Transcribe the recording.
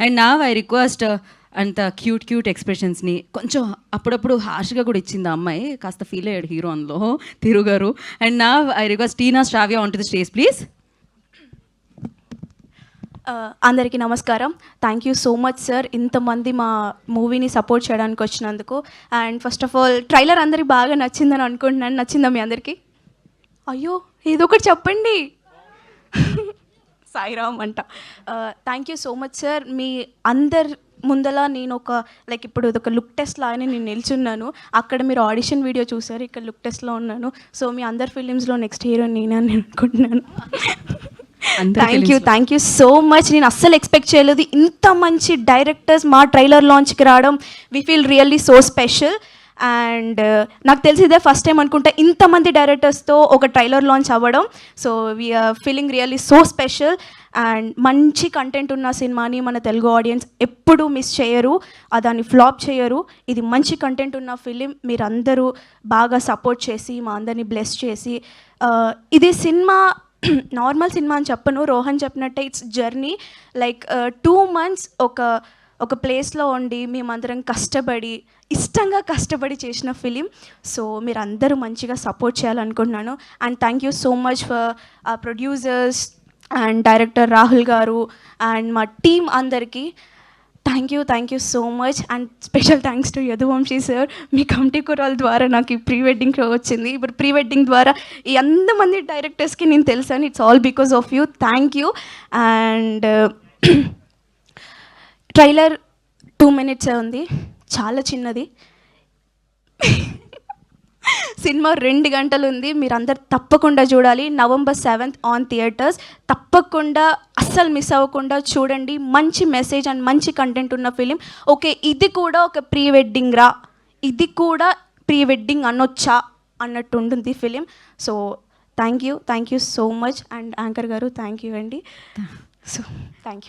And నా I request అంత cute cute ఎక్స్ప్రెషన్స్ని కొంచెం అప్పుడప్పుడు హార్ష్గా కూడా ఇచ్చింది ఆ అమ్మాయి. కాస్త ఫీల్ అయ్యాడు హీరో అందులో. తిరుగారు. అండ్ నా I request Tina Shravya on to the stage please అందరికీ నమస్కారం. Thank you so much sir ఇంతమంది మా మూవీని సపోర్ట్ చేయడానికి వచ్చినందుకు. And first of all trailer అందరికి బాగా నచ్చిందని అనుకుంటున్నాను. నచ్చిందా మీ అందరికీ? అయ్యో ఏదో ఒకటి చెప్పండి. సాయిరామ్ అంట thank you so much sir మీ అందరి ముందల నేను ఒక లైక్ ఇప్పుడు ఒక లుక్ టెస్ట్ లాగానే నేను నిల్చున్నాను. అక్కడ మీరు ఆడిషన్ వీడియో చూసారు ఇక్కడ లుక్ టెస్ట్లో ఉన్నాను. సో మీ అందరి ఫిలిమ్స్లో నెక్స్ట్ హీరో నేనే అని అనుకుంటున్నాను. Thank you. Thank you so much నేను అస్సలు ఎక్స్పెక్ట్ చేయలేదు. ఇంత మంచి డైరెక్టర్స్ మా ట్రైలర్ లాంచ్కి రావడం. We feel really so special and uh, నాకు తెలిసి ఇదే ఫస్ట్ టైం అనుకుంటా ఇంతమంది డైరెక్టర్స్తో ఒక ట్రైలర్ లాంచ్ అవ్వడం. So we're feeling really so special and మంచి కంటెంట్ ఉన్న సినిమాని మన తెలుగు ఆడియన్స్ ఎప్పుడూ మిస్ చేయరు. దాన్ని ఫ్లాప్ చేయరు. ఇది మంచి కంటెంట్ ఉన్న ఫిలిం మీరందరూ బాగా సపోర్ట్ చేసి మా అందరినీ బ్లెస్ చేసి uh, ఇది సినిమా నార్మల్ సినిమా అని చెప్పను. రోహన్ చెప్పినట్టే it's journey like two months ఒక ఒక ప్లేస్లో ఉండి మేమందరం కష్టపడి ఇష్టంగా కష్టపడి చేసిన ఫిలిం సో మీరు అందరూ మంచిగా సపోర్ట్ చేయాలనుకుంటున్నాను. And thank you so much for ఆ ప్రొడ్యూసర్స్ అండ్ డైరెక్టర్ రాహుల్ గారు అండ్ మా టీం అందరికీ. Thank you thank you so much and special thanks to Yaduvamshi sir me committee Kurrollu ద్వారా నాకు ఈ ప్రీ వెడ్డింగ్ వచ్చింది. ఇప్పుడు ప్రీ వెడ్డింగ్ ద్వారా ఈ ఎంతమంది డైరెక్టర్స్కి నేను తెలుసాను. It's all because of you thank you and trailer two మినిట్సే ఉంది. చాలా చిన్నది. సినిమా రెండు గంటలు ఉంది. మీరు అందరు తప్పకుండా చూడాలి. November seventh on theatres. తప్పకుండా అస్సలు మిస్ అవ్వకుండా చూడండి. మంచి మెసేజ్ అండ్ మంచి కంటెంట్ ఉన్న ఫిలిం ఓకే ఇది కూడా ఒక ప్రీ వెడ్డింగ్ రా. ఇది కూడా ప్రీ వెడ్డింగ్ అనొచ్చా అన్నట్టు ఉంటుంది film so thank you thank you so much and anchor గారు థ్యాంక్ యూ అండి. So thank you